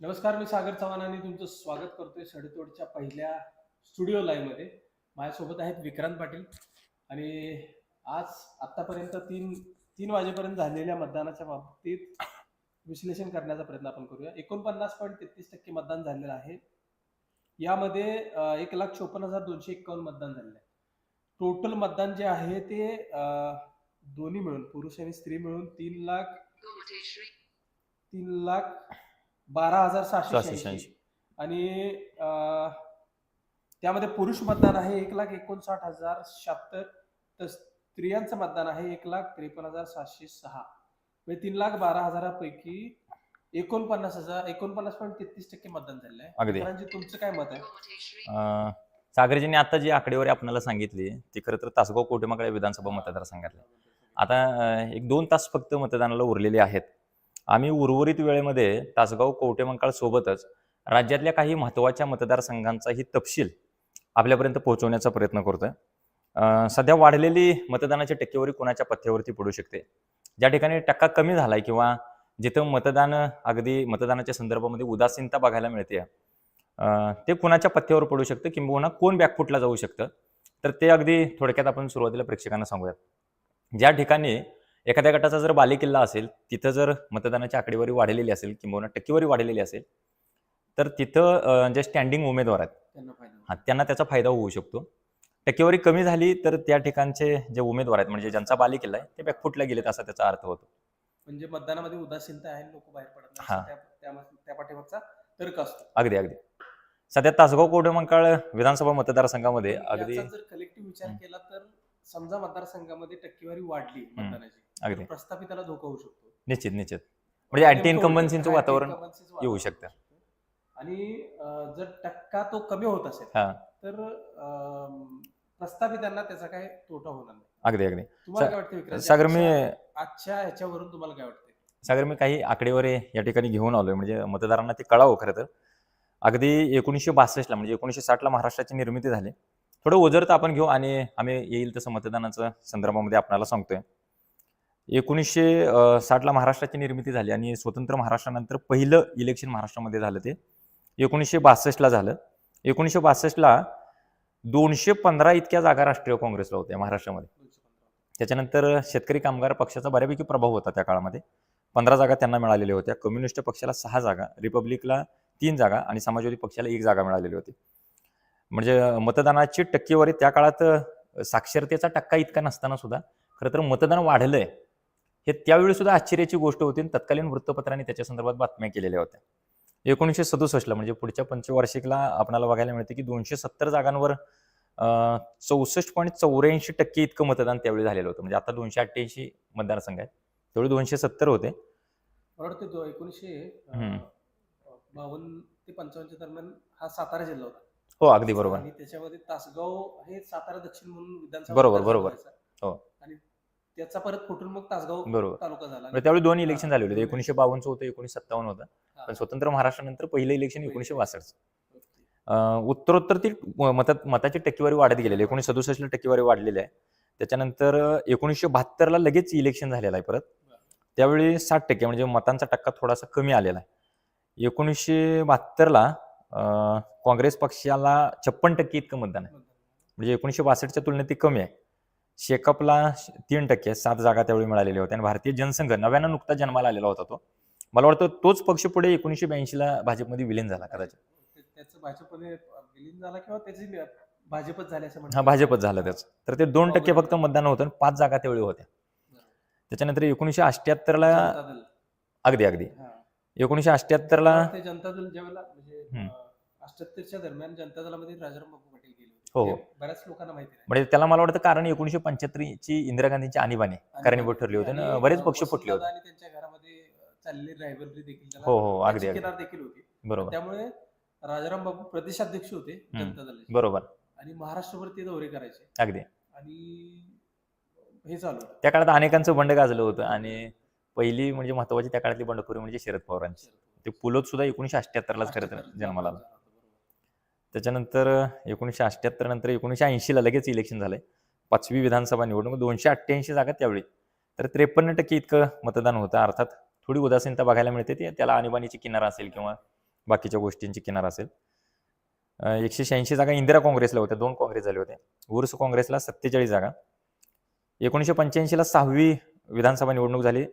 नमस्कार मी सागर चव्हाण आणि तुमचं स्वागत करतोय सडेतोडच्या पहिल्या स्टुडिओ लाईव्हमध्ये माझ्यासोबत आहेत विक्रांत पाटील आणि आज आतापर्यंत तीन तीन वाजेपर्यंत झालेल्या मतदानाच्या बाबतीत विश्लेषण करण्याचा प्रयत्न आपण करूया. एकोणपन्नास पॉईंट तेहतीस टक्के मतदान झालेलं आहे. यामध्ये एक लाख चोपन्न हजार दोनशे एक्कावन्न मतदान झालेलं आहे. टोटल मतदान जे आहे ते दोन्ही मिळून पुरुष आणि स्त्री मिळून तीन लाख तीन लाख बारा हजार सहाशे शहाऐंशी. आणि अं, त्यामध्ये पुरुष मतदान आहे एक लाख एकोणसाठ हजार शहात्तर तर स्त्रियांचं मतदान आहे एक लाख त्रेपन्न हजार सातशे सहा. म्हणजे तीन लाख बारा हजारापैकी एकोणपन्नास हजार एकोणपन्नास पॉईंट तेहतीस टक्के मतदान झालेलं आहे तुमचं काय मत आहे? अं, सागरजींनी आता जी आकडेवारी आपल्याला सांगितली ती खरं तर तासगाव कोटेमाकडे विधानसभा मतदारसंघातल्या. आता एक दोन तास फक्त मतदानाला उरलेले आहेत. आम्ही उर्वरित वेळेमध्ये तासगाव कवटेमंकाळ सोबतच राज्यातल्या काही महत्त्वाच्या मतदारसंघांचाही तपशील आपल्यापर्यंत पोहोचवण्याचा प्रयत्न करतोय. सध्या वाढलेली मतदानाची टक्केवारी कोणाच्या पथ्यावरती पडू शकते? ज्या ठिकाणी टक्का कमी झालाय किंवा जिथं मतदान अगदी मतदानाच्या संदर्भामध्ये उदासीनता बघायला मिळते ते कुणाच्या पथ्यावर पडू शकतं किंबहुना कोण बॅकफुटला जाऊ शकतं? तर ते अगदी थोडक्यात आपण सुरुवातीला प्रेक्षकांना सांगूयात. ज्या ठिकाणी एखाद्या गटाचा जर बालेकिल्ला असेल तिथं जर मतदानाची आकडेवारी वाढलेली असेल किंबहुना टक्केवारी वाढलेली असेल तर तिथं जे स्टँडिंग उमेदवार आहेत हा त्यांना त्याचा फायदा होऊ शकतो. टक्केवारी कमी झाली तर त्या ठिकाणचे जे उमेदवार आहेत म्हणजे ज्यांचा बालेकिल्ला आहे ते बॅकफुटला गेलेत असा त्याचा अर्थ होतो. म्हणजे मतदानामध्ये उदासीनता आहे लोक बाहेर पडत नाही हा. असं त्या- त्या- त्या पाठीमागचा तर्क असतो. अगदी अगदी. सध्या तासगाव कोडेमंकाळ विधानसभा मतदारसंघामध्ये अगदी याचा जर कलेक्टिव्ह विचार. केला तर समजा मतदारसंघामध्ये टक्केवारी वाढली मतदानाची अगदी. तर प्रस्थापिताला धोका होऊ शकतो. निश्चित निश्चित. म्हणजे अँटी इन्कम्बन्सीचं वातावरण येऊ शकतं. आणि अं, जर टक्का तो कमी होत असेल हा. तर अं, प्रस्थापितांना त्याचा काय तोटा होणार नाही. अगदी अगदी. तुम्हाला सा- काय वाटतं विक्रांत? सागर मी आजच्या- आजच्या ह्याच्यावरून तुम्हाला काय वाटतं सागर मी काही आकडेवारी या ठिकाणी घेऊन आलोय. म्हणजे मतदारांना ते कळावं खरं तर. अगदी एकोणीसशे बासष्टला म्हणजे एकोणीसशे साठला महाराष्ट्राची निर्मिती झाली. थोडं ओझरतं आपण घेऊ आणि आम्ही येईल तसं मतदानाच्या संदर्भामध्ये आपणाला सांगतोय. एकोणीसशे साठला महाराष्ट्राची निर्मिती झाली आणि स्वतंत्र महाराष्ट्रानंतर पहिलं इलेक्शन महाराष्ट्रामध्ये झालं ते. एकोणीसशे बासष्टला झालं. एकोणीसशे बासष्टला दोनशे पंधरा इतक्या जागा राष्ट्रीय काँग्रेसला होत्या महाराष्ट्रामध्ये. त्याच्यानंतर शेतकरी कामगार पक्षाचा बऱ्यापैकी प्रभाव होता त्या काळामध्ये. पंधरा जागा त्यांना मिळालेल्या होत्या. कम्युनिस्ट पक्षाला सहा जागा रिपब्लिकला तीन जागा आणि समाजवादी पक्षाला एक जागा मिळालेली होती. म्हणजे मतदानाची टक्केवारी त्या काळात साक्षरतेचा टक्का इतका नसताना सुद्धा खरं तर मतदान वाढलंय. हे त्यावेळी सुद्धा आश्चर्याची गोष्ट होती आणि तत्कालीन वृत्तपत्रांनी त्याच्या संदर्भात बातम्या केलेल्या होत्या. एकोणीसशे सदुसष्टला म्हणजे पुढच्या पंचवार्षिकला आपल्याला बघायला मिळते की दोनशे सत्तर जागांवर चौसष्ट पॉईंट चौऱ्याऐंशी टक्के इतकं मतदान त्यावेळी झालेलं होतं. म्हणजे आता दोनशे अठ्ठ्याऐंशी मतदारसंघ आहेत. त्यावेळी दोनशे सत्तर होते. एकोणीसशे. बावन्न ते पंचावन्नच्या दरम्यान हा सातारा जिल्हा होता. हो अगदी बरोबर. आणि त्याच्यामध्ये तासगाव हे सातारा दक्षिण म्हणून विधानसभा बरोबर, मतदारसंघ बरोबर. व्हायचा. हो. आणि त्याचा परत फुटून मग तासगाव बरोबर. तालुका झाला. म्हणजे त्यावेळी दोन इलेक्शन झाले होते. एकोणीशे बावन्नचं होतं एकोणीशे सत्तावन्न होतं. हा. पण स्वतंत्र महाराष्ट्रानंतर पहिलं इलेक्शन एकोणीशे बासष्ट. उत्तरोत्तर ती मतात मताची टक्केवारी वाढत गेलेली आहे. एकोणीशे सदुसष्टला टक्केवारी वाढलेली आहे. त्याच्यानंतर एकोणीसशे बहात्तरला लगेच इलेक्शन झालेलं आहे परत. त्यावेळी साठ टक्के म्हणजे मतांचा टक्का थोडासा कमी आलेला आहे. एकोणीसशे बहात्तरला काँग्रेस पक्षाला छप्पन टक्के इतकं मतदान आहे. म्हणजे एकोणीसशे बासष्टच्या तुलनेत ती कमी आहे. शेकअपला तीन टक्के सात जागा त्यावेळी मिळालेल्या होत्या. आणि भारतीय जनसंघ नव्यानं नुकताच जन्माला आलेला होता तो. मला वाटतं तोच पक्ष पुढे एकोणीसशे ब्याऐंशीला भाजपमध्ये विलीन झाला कदाचित. त्याचं भाजपने विलीन झाला किंवा त्याची भाजपच झाली असं हा भाजपच झालं त्याचं. तर ते दोन टक्के फक्त मतदान होतं आणि पाच जागा त्यावेळी होत्या. त्याच्यानंतर एकोणीसशे दल. अगदी अगदी. एकोणीसशे अठ्ठ्याहत्तरला ते जनता दल ज्यावेळेला म्हणजे. अठ्याहत्तरच्या दरम्यान जनता दलामध्ये राजाराम बापू पाटील गेले हो, होते. हो. ते बऱ्याच लोकांना माहिती नाही. म्हणजे त्याला मला वाटतं कारण एकोणीसशे पंच्याहत्तरची इंदिरा गांधींची आणीबाणी कारणीभूत ठरली होती ना आणि, बरेच पक्ष फुटले होते. आणि त्यांच्या घरामध्ये चाललेली रायव्हलरी देखील त्याला हो हो अगदी त्याची अगदी. किनार देखील होती. बरोबर. त्यामुळे राजाराम बापू प्रदेशाध्यक्ष होते हम्म. जनता दलाचे. बरोबर. आणि महाराष्ट्रभर ते दौरे करायचे. अगदी. आणि हे चालू होतं. त्या काळात अनेकांचं बंड गाजलं होतं आणि पहिली म्हणजे महत्वाची त्या काळातली बंडखोरी म्हणजे शरद पवारांची. ते पुलोत सुद्धा एकोणीशे अठ्ठ्याहत्तरलाच खरं तर जन्माला. आला त्याच्यानंतर एकोणीसशे अठ्ठ्याहत्तर नंतर एकोणीसशे ऐंशीला लगेच इलेक्शन झालंय पाचवी विधानसभा निवडणूक दोनशे अठ्ठ्याऐंशी जागा त्यावेळी. तर त्रेपन्न टक्के इतकं मतदान होतं. अर्थात थोडी उदासीनता बघायला मिळते ती. त्याला आणीबाणीची किनार असेल किंवा बाकीच्या गोष्टींची किनार असेल. एकशे शहाऐंशी जागा इंदिरा काँग्रेसला होत्या. दोन काँग्रेस झाले होते. उर्स काँग्रेसला सत्तेचाळीस जागा. एकोणीसशे पंच्याऐंशीला सहावी विधानसभा निवडणूक झाली.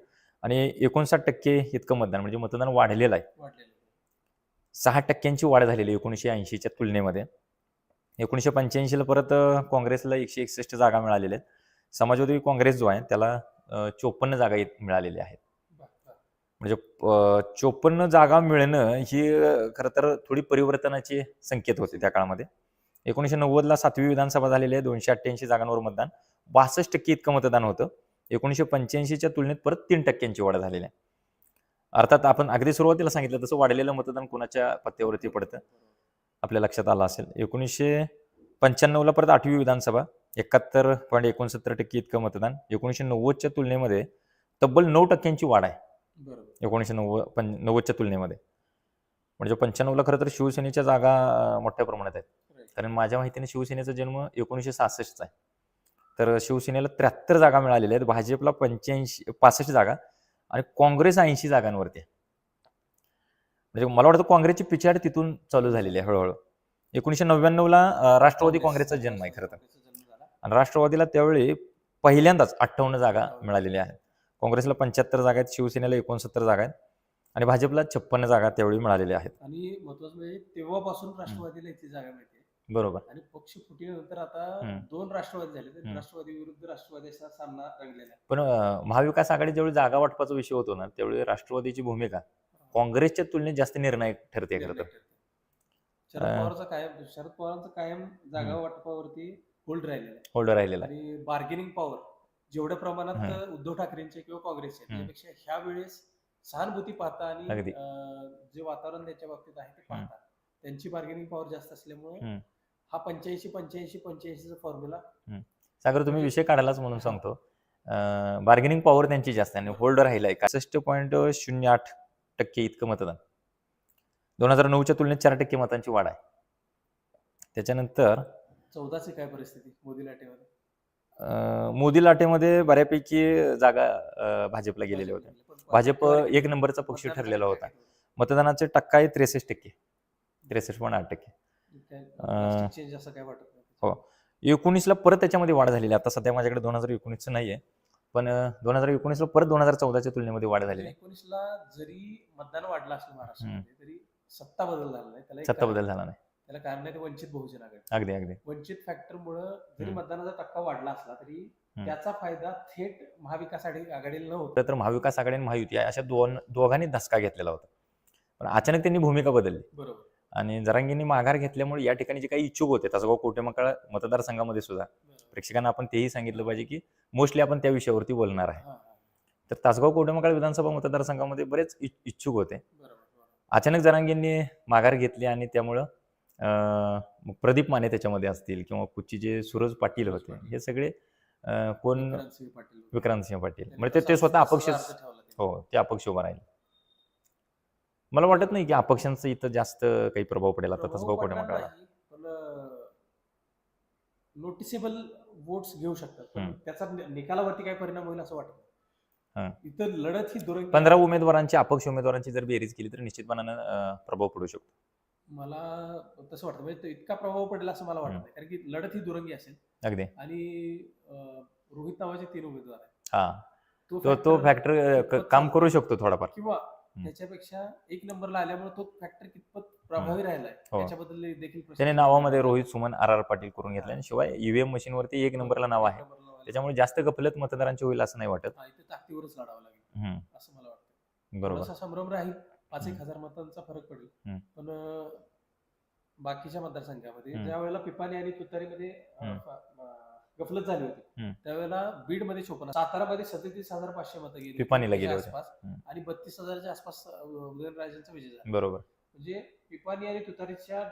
आणि एकोणसाठ टक्के इतकं मतदान म्हणजे मतदान वाढलेलं आहे. सहा टक्क्यांची वाढ झालेली आहे एकोणीसशे ऐंशीच्या तुलनेमध्ये. एकोणीसशे पंच्याऐंशीला परत काँग्रेसला एकशे एकसष्ट जागा मिळालेल्या आहेत. समाजवादी काँग्रेस जो आहे त्याला चोपन्न जागा मिळालेल्या आहेत. म्हणजे चोपन्न जागा मिळणं ही खरं तर थोडी परिवर्तनाचे संकेत होते त्या काळामध्ये. एकोणीसशे नव्वदला सातवी विधानसभा झालेली आहे दोनशे अठ्ठ्याऐंशी जागांवर मतदान. बासष्ट टक्के इतकं मतदान होतं. एकोणीसशे पंच्याऐंशीच्या तुलनेत परत तीन टक्क्यांची वाढ झालेली आहे. अर्थात आपण अगदी सुरुवातीला सांगितलं तसं वाढलेलं मतदान कोणाच्या पत्त्यावरती पडतं? आपल्या लक्षात आलं असेल. एकोणीसशे पंच्याण्णवला परत आठवी विधानसभा एकाहत्तर पॉईंट एकोणसत्तर टक्के इतकं मतदान. एकोणीसशे नव्वदच्या तुलनेमध्ये तब्बल नऊ टक्क्यांची वाढ आहे. एकोणीसशे नव्वद पं नव्वदच्या तुलनेमध्ये. म्हणजे पंच्याण्णवला खरं तर शिवसेनेच्या जागा मोठ्या प्रमाणात आहेत. कारण माझ्या माहितीने शिवसेनेचा जन्म एकोणीसशे सहासष्टचा आहे. तर शिवसेनेला त्र्याहत्तर जागा मिळालेल्या आहेत. भाजपला पंच्याऐंशी पासष्ट जागा आणि काँग्रेस ऐंशी जागांवरती म्हणजे मला वाटतं काँग्रेसची पिछाड तिथून चालू झालेली आहे हळूहळू. एकोणीसशे नव्याण्णवला राष्ट्रवादी काँग्रेसचा जन्म आहे खरं तर. आणि राष्ट्रवादीला त्यावेळी पहिल्यांदाच अठ्ठावन्न जागा मिळालेल्या आहेत. काँग्रेसला पंच्याहत्तर जागा आहेत शिवसेनेला एकोणसत्तर जागा आहेत आणि भाजपला छप्पन्न जागा त्यावेळी मिळालेल्या आहेत. आणि महत्वाचं म्हणजे तेव्हापासून राष्ट्रवादीला इथे जागा मिळते. बरोबर आणि पक्ष फुटीनंतर आता. दोन राष्ट्रवादी झाले तर. राष्ट्रवादी विरुद्ध राष्ट्रवादीचा सामना रंगलेला पण महाविकास आघाडी ज्यावेळी जागा वाटपाचा विषय होतो ना त्यावेळी राष्ट्रवादीची भूमिका काँग्रेसच्या तुलनेत जास्त निर्णायक ठरते खरं तर. शरद पवारचा कायम शरद पवारांचा कायम जागा वाटपावरती होल्ड राहिलेला आहे होल्डर राहिलेला. आणि बार्गेनिंग पॉवर जेवढ्या प्रमाणात. उद्धव ठाकरेंचे किंवा काँग्रेसचे. त्यापेक्षा ह्या वेळेस सहानुभूती पाहता आणि जे वातावरण त्याच्या बाबतीत आहे ते पाहता त्यांची बार्गेनिंग पॉवर जास्त असल्यामुळे. हा पंच्याऐंशी पंच्याऐंशी पंच्याऐंशीचा फॉर्म्युला सागर तुम्ही विषय काढायलाच म्हणून सांगतो. बार्गेनिंग पॉवर त्यांची जास्त आहे आणि होल्डर राहिलाय सष्ट पॉईंट शून्य आठ टक्के इतकं मतदान. दोन हजार नऊच्या तुलनेत चार टक्के मतांची वाढ आहे. त्याच्यानंतर चौदाची काय परिस्थिती? मोदी लाटेमध्ये मोदी लाटेमध्ये बऱ्यापैकी जागा भाजपला गेलेल्या होत्या. भाजप एक नंबरचा पक्ष ठरलेला होता. मतदानाचे टक्का आहे त्रेसष्ट टक्के. त्रेसष्ट पॉईंट आठ टक्के. Change असं काय वाटत नाही हो. एकोणीसला परत त्याच्यामध्ये वाढ झालेली आता सध्या माझ्याकडे दोन हजार एकोणीसचं नाही आहे. पण दोन हजार एकोणीसला परत दोन हजार चौदाच्या तुलनेमध्ये वाढ झालेली आहे. एकोणीसला जरी मतदान वाढलं असलं महाराष्ट्रामध्ये. तरी सत्ता बदल झाला नाही. त्याला सत्ता कारण- बदल झाला नाही. त्याला कारण आहे ते वंचित बहुजन आघाडी. अगदी अगदी. वंचित फॅक्टर मुळे जरी. मतदानाचा टक्का वाढला असला तरी. त्याचा फायदा थेट महाविकास आघाडी- आघाडीला न होता. खरं तर महाविकास आघाडी आणि महायुती अशा दोन दोघांनी धसका घेतलेला होता. पण अचानक त्यांनी भूमिका बदलली. बरोबर. आणि जरांगींनी माघार घेतल्यामुळे या ठिकाणी जे काही इच्छुक होते तासगाव कोटेमकाळ मतदारसंघामध्ये सुद्धा. प्रेक्षकांना आपण तेही सांगितलं पाहिजे की मोस्टली आपण त्या विषयावरती बोलणार आहे. तर तासगाव कोटेमकाळ विधानसभा मतदारसंघामध्ये बरेच इच्छुक होते. अचानक जरांगींनी माघार घेतली आणि त्यामुळं प्रदीप माने त्याच्यामध्ये असतील किंवा कुची जे सूरज पाटील होते हे सगळे कोण विक्रांतसिंह पाटील म्हणजे ते- स्वतः अपक्ष. हो ते अपक्ष उभा राहील मला वाटत नाही की अपक्षांचा इथं जास्त काही प्रभाव पडेल आता तासगाव कोटेमकाळला नाही, पण नोटिसेबल वोट्स घेऊ शकतात पण हम्म. त्याचा नि- निकालावरती काय परिणाम होईल असं वाटत हा. नाही. इथं लढत ही दुरंगी पंधरा. उमेदवारांची अपक्ष उमेदवारांची जर बेरीज केली तर निश्चितपणानं अं, प्रभाव पडू शकतो मला तसं वाटतं म्हणजे तो इतका प्रभाव पडेल असं मला वाटत हम्म. नाही कारण की लढत ही दुरंगी असेल अगदी आणि अं, रोहित नावाचे तीन उमेदवार आहेत हा तो तो factor फॅक्टर काम करू शकतो थोडाफार किंवा त्याच्यापेक्षा एक नंबरला आल्यामुळे तो फॅक्टर कितपत प्रभावी राहिलाय हो. त्याच्याबद्दल देखील प्रश्न त्याने नावामध्ये रोहित सुमन आर आर पाटील करून घेतले आणि शिवाय ईव्हीएम मशीनवरती एक नंबरला नाव आहे. त्याच्यामुळे जास्त गफलत मतदारांची होईल असं नाही वाटत हा, इथे ताकदीवरच लढावं लागेल हम्म, असं मला वाटतं बरोबर थोडासा संभ्रम राहील पाच एक हम्म. हजार मतांचा फरक पडेल हम्म. पण अं, बाकीच्या मतदारसंघामध्ये हम्म. ज्या वेळेला पिपाणी आणि तुतारीमध्ये अं, हम्म. फ- अं, गफलत झाली होती. त्यावेळेला बीडमध्ये चोपन्न सातारामध्ये सत्तेतीस हजार पाचशे मतं गेली पिपाणीला गेले होते. आसपास हम्म. आणि बत्तीस हजाराच्या आसपास अं, उदयनराजेंचा विजय झाला बरोबर म्हणजे पिपाणी आणि तुतारीच्या.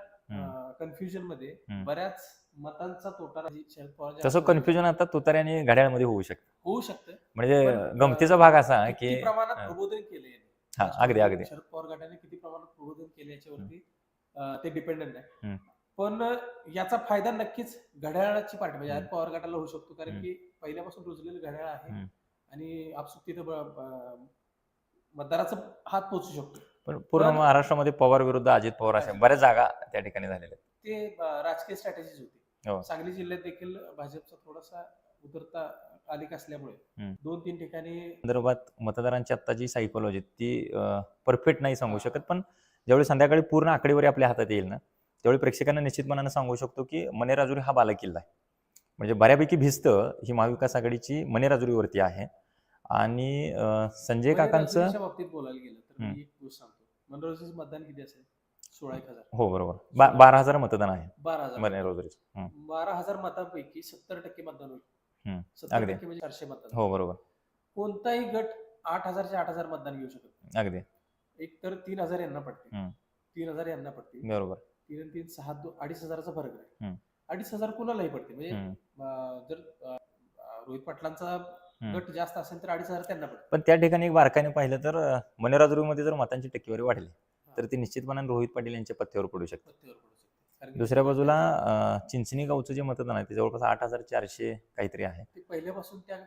कन्फ्युजनमध्ये हम्म. बऱ्याच मतांचा तोटा शरद पवार तसं कन्फ्युजन आता तुतारी आणि घड्याळमध्ये होऊ शकतं होऊ शकतं म्हणजे पण, गमतीचा भाग असा किती की प्रमाणात हा. प्रबोधन केले यांनी? हा अगदी अगदी शरद पवार गटाने किती प्रमाणात प्रबोधन केले याच्यावरती अं, ते डिपेंडंट आहे हम्म. पण याचा फायदा नक्कीच घड्याळाची पार्टी म्हणजे हम्म. आज पवार गटाला होऊ शकतो कारण हम्म. की पहिल्यापासून रुजलेलं घड्याळ आहे हम्म. आणि आपसूक तिथं ब- ब- मतदाराचा हात पोचू शकतो पण पूर्ण पण- महाराष्ट्रामध्ये पवार विरुद्ध अजित पवार अशा बऱ्याच जागा त्या ठिकाणी झालेल्या आहेत ते अं, राजकीय स्ट्रॅटेजीज हो. होती सांगली जिल्ह्यात देखील भाजपचा थोडासा उतरता आलिक असल्यामुळे हम्म. दोन तीन ठिकाणी संदर्भात मतदारांची आता जी सायकोलॉजी ती परफेक्ट नाही सांगू शकत पण ज्यावेळी संध्याकाळी पूर्ण आकडेवारी आपल्या हातात येईल ना त्यावेळी प्रेक्षकांना निश्चितपणानं सांगू शकतो की मनेराजुरी हा बालेकिल्ला आहे. म्हणजे बऱ्यापैकी भिस्त ही महाविकास आघाडीची मनेराजुरीवरती आहे. आणि संजय काकांचं बाबतीत बोलायला गेलं तर हम्म. मी एक गोष्ट सांगतो. मतदान किती असेल? सोळा एक हजार. हो बरोबर. बारा हजार मतदान आहे. बारा हजार. बारा हजार मतांपैकी सत्तर टक्के मतदान होईल. सत्तर अगदी. टक्के म्हणजे चारशे मतदान. हो बरोबर. कोणताही गट आठ हजारचे आठ हजार मतदान घेऊ शकत. अगदी. एक तर तीन हजार यांना पडते. तीन हजार यांना पडते बरोबर. तीन तीन सहा दो अडीच हजाराचा फरक आहे. अडीच हजार कुणालाही पडते. म्हणजे जर रोहित पाटलांचा. गट जास्त असेल तर अडीच हजार त्यांना पडते. पण त्या ठिकाणी एक बारकाईने पाहिलं तर मनेराजुरीमध्ये जर मतांची टक्केवारी वाढली तर ती निश्चितपणाने रोहित पाटील यांच्या पथ्यावर पडू शकते. पत्त्यावर पडू शकते. दुसऱ्या बाजूला चिंचणी गावचं जे मतदान आहे ते जवळपास आठ हजार चारशे काहीतरी आहे. ते पहिल्यापासून त्या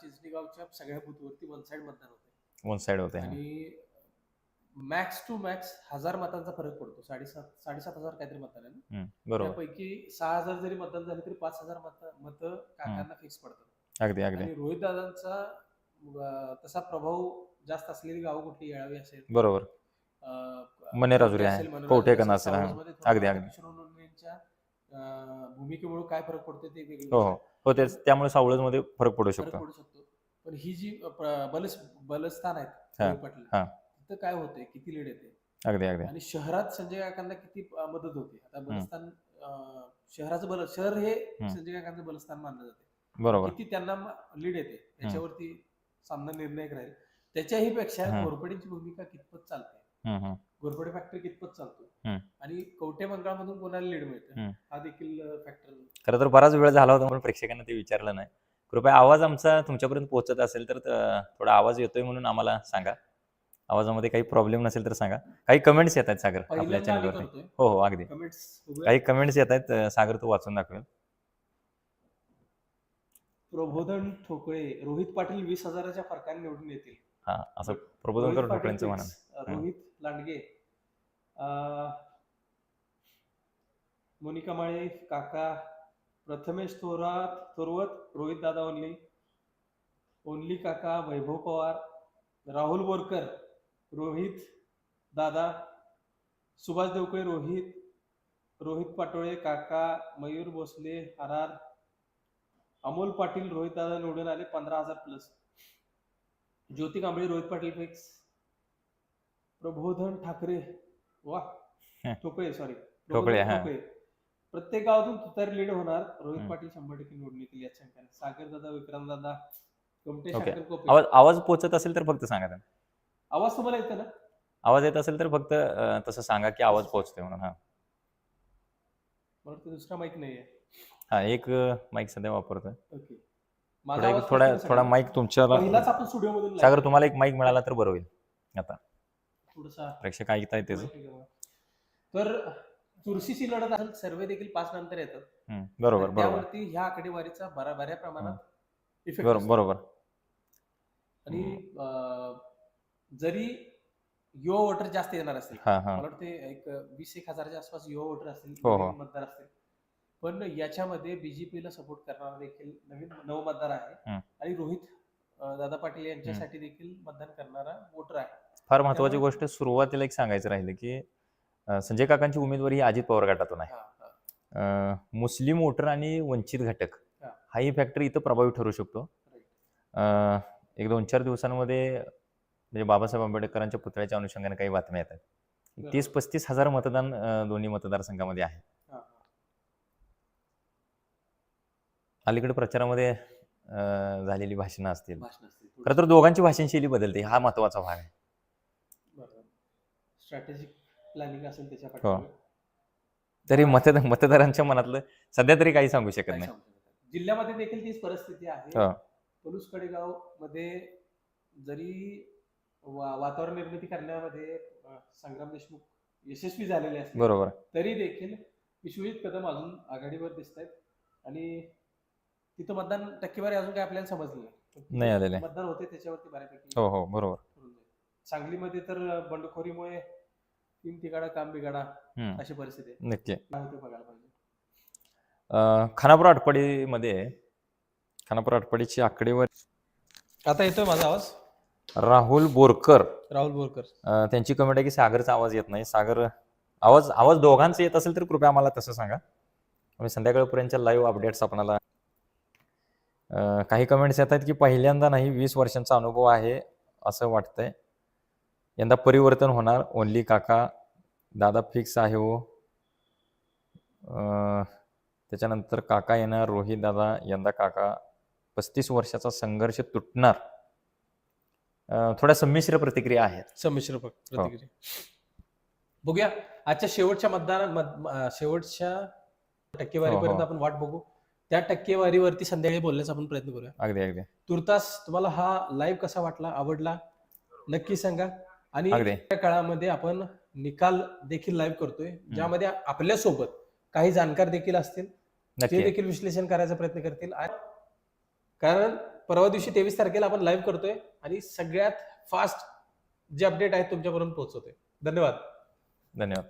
चिंचणी गावच्या सगळ्या बूथवरती वन साइड मतदान होते वन साइड होते आणि मॅक्स टू मॅक्स हजार मतांचा फरक पडतो. साडेसात साडेसात हजार काहीतरी आहे ना बरोबर. त्यापैकी सहा हजार जरी मतदान झाले तरी पाच हजार मत मत काकांना फिक्स पडतात. अगदी अगदी. आणि रोहित दादांचा तसा प्रभाव जास्त असलेली गावं कुठली? येळावी असेल. बरोबर. मनेराजुरी आहे, कवठेकण असेल, अगदी, अगदी. भूमिकेमुळे काय फरक पडतो ते वेगळी हो हो. हो त्यामुळे सावळजमध्ये फरक पडू फरक शकतो. पडू शकतो. पण ही जी बलस्थान आहेत पाटील. तिथं काय होते किती लीड येते? अगदी अगदी. आणि शहरात संजय काकांना किती मदत होते? आता बलस्थान शहराचं बल शहर हे संजय काकांचं बलस्थान मानलं जाते. बरोबर. किती त्यांना लीड येते? याच्यावरती सामना निर्णायक राहील. त्याच्याही पेक्षा. घोरपडीची भूमिका कितपत चालते. घोरपडे फॅक्टर कितपत चालतो. आणि कवटे मंगळामधून कोणाला लीड मिळतं. हा. देखील फॅक्टर खरं तर बराच वेळ झाला होता पण प्रेक्षकांना ते विचारलं नाही. कृपया आवाज आमचा तुमच्यापर्यंत पोहोचत असेल तर थोडा आवाज येतोय म्हणून आम्हाला सांगा. आवाजामध्ये काही प्रॉब्लेम नसेल तर सांगा. काही कमेंट्स येत आहेत सागर आपल्या चॅनलवरती हो हो अगदी. कमेंट्स काही कमेंट्स येत आहेत सागर तू वाचून दाखवेल. प्रबोधन ठोकळे रोहित पाटील वीस हजाराच्या फरकाने निवडून येतील. हा असं प्रबोधनकर ठोकळ्यांचं म्हणा. रोहित लांडगे मोनिका माळे काका प्रथमेश थोरात थोरवत रोहित दादा ओनली ओनली काका वैभव पवार राहुल बोरकर रोहित दादा सुभाष देवकळे रोहित रोहित पाटोळे काका मयूर भोसले हरार अमोल पाटील रोहित दादा निवडून आले पंधरा हजार प्लस ज्योती कांबळे रोहित पाटील फिक्स प्रबोधन ठाकरे वा. ठोकळे सॉरी ठोकळे, हा. प्रत्येक गावातून तुतारी लीड होणार रोहित. पाटील शंभर टक्के निवडून येतील यात शंका नाही. सागर दादा विक्रम दादा आवाज आवाज पोहोचत असेल तर फक्त सांगा त्यांना. आवाज तुम्हाला येतो ना? आवाज येत असेल तर फक्त अं, तसं सांगा की आवाज पोहोचतोय म्हणून हा. मला वाटतं दुसरा माहीत नाहीये. हा एक माईक सध्या वापरतोय. ओके. थोडा एक- थोडा थोडा माईक तुमच्या पहिलाच आपण स्टुडिओ मधून सागर तुम्हाला एक माईक मिळाला तर बरं होईल आता. थोडसा प्रेक्षक ऐकताय त्याचं तर चुरशीची लढत असेल सर्वे देखील पाच नंतर येतात. बरोबर बरोबर. त्यावरती ह्या आकडेवारीचा बऱ्या बऱ्या प्रमाणात इफेक्ट बरोबर बरोबर. आणि अं, जरी युवा वोटर जास्त येणार असतील हा हा मला वाटते एक वीस एक हजाराच्या आसपास युवा वोटर असतील हो, हो. नवीन मतदार असतील पण याच्यामध्ये बीजेपीला सपोर्ट करणारा देखील नवीन नव मतदार आहे हम्म. आणि रोहित अं, दादा पाटील यांच्यासाठी देखील मतदान करणारा वोटर आहे फार महत्वाची त्यामुळे- गोष्ट सुरुवातीला एक सांगायचं राहिलं की अं, संजय काकांची उमेदवारी ही अजित पवार गटातून आहे हा, हा. अं, मुस्लिम वोटर आणि वंचित घटक हा. हाही फॅक्टर इथं प्रभावी ठरू शकतो Right. अं, एक दोन चार दिवसांमध्ये म्हणजे बाबासाहेब आंबेडकरांच्या पुतळ्याच्या अनुषंगाने काही बातम्या येतात. तीस पस्तीस हजार मतदान दोन्ही मतदारसंघामध्ये आहे. अलीकडे प्रचारामध्ये झालेली भाषणं असतील भाषण खरं तर दोघांची भाषणशैली बदलते हा महत्त्वाचा भाग आहे प्लॅनिंग हो. तरी मतद मतदारांच्या मनातलं सध्या तरी काही सांगू शकत काय नाही सांगू शकत नाही. जिल्ह्यामध्ये देखील तीच परिस्थिती आहे हो. पलूस कडेगावमध्ये जरी वा- वातावरण निर्मिती करण्यामध्ये अं, संग्राम देशमुख यशस्वी झालेले असले बरोबर तरी देखील विश्वजित कदम अजून आघाडीवर दिसत आहेत आणि तिथं मतदान टक्केवारी अजून काय आपल्याला समजली नाही. आलेले. मतदान होते त्याच्यावरती बऱ्यापैकी. हो हो बरोबर. ठरून जाईल. सांगलीमध्ये तर बंडखोरीमुळे तीन तिगाडा काम हम्म, अशी परिस्थिती आहे. नक्की. काय होते बघायला पाहिजे. अं, खानापूर आटपाडीमध्ये खानापूर आटपाडीची आकडेवर आता येतोय माझा आवाज? राहुल बोरकर. राहुल बोरकर. अं, त्यांची कमेंट आहे की सागरचा आवाज येत नाही. सागर आवाज आवाज दोघांचा येत असेल तर कृपया आम्हाला तसं सांगा. आम्ही संध्याकाळपर्यंतच्या लाईव्ह अपडेट्स आपणाला अं, काही कमेंट्स येत आहेत की पहिल्यांदा नाही वीस वर्षांचा अनुभव आहे असं वाटतंय. यंदा परिवर्तन होणार. ओनली काका दादा फिक्स आहे हो. अं, त्याच्यानंतर काका येणार. रोहित दादा यंदा काका पस्तीस वर्षाचा संघर्ष तुटणार. थोड्या संमिश्र प्रतिक्रिया आहेत. संमिश्र प- प्रतिक्रिया. बघूया. आजच्या शेवटच्या मतदान शेवटच्या टक्केवारीपर्यंत हो, हो. आपण वाट बघू. त्या टक्केवारीवरती संध्याकाळी बोलण्याचा आपण प्रयत्न करूया. अगदी अगदी. तुर्तास तुम्हाला हा लाईव्ह कसा वाटला आवडला नक्की सांगा. आणि अगदी. या काळामध्ये आपण निकाल देखील लाईव्ह करतोय ज्यामध्ये आपल्यासोबत काही जाणकार देखील असतील ते देखील विश्लेषण करायचा प्रयत्न करतील. कारण परवा दिवशी तेवीस तारखेला आपण लाईव्ह करतोय आणि सगळ्यात फास्ट जे अपडेट आहेत तुमच्यापर्यंत पोहोचवतोय. धन्यवाद. धन्यवाद.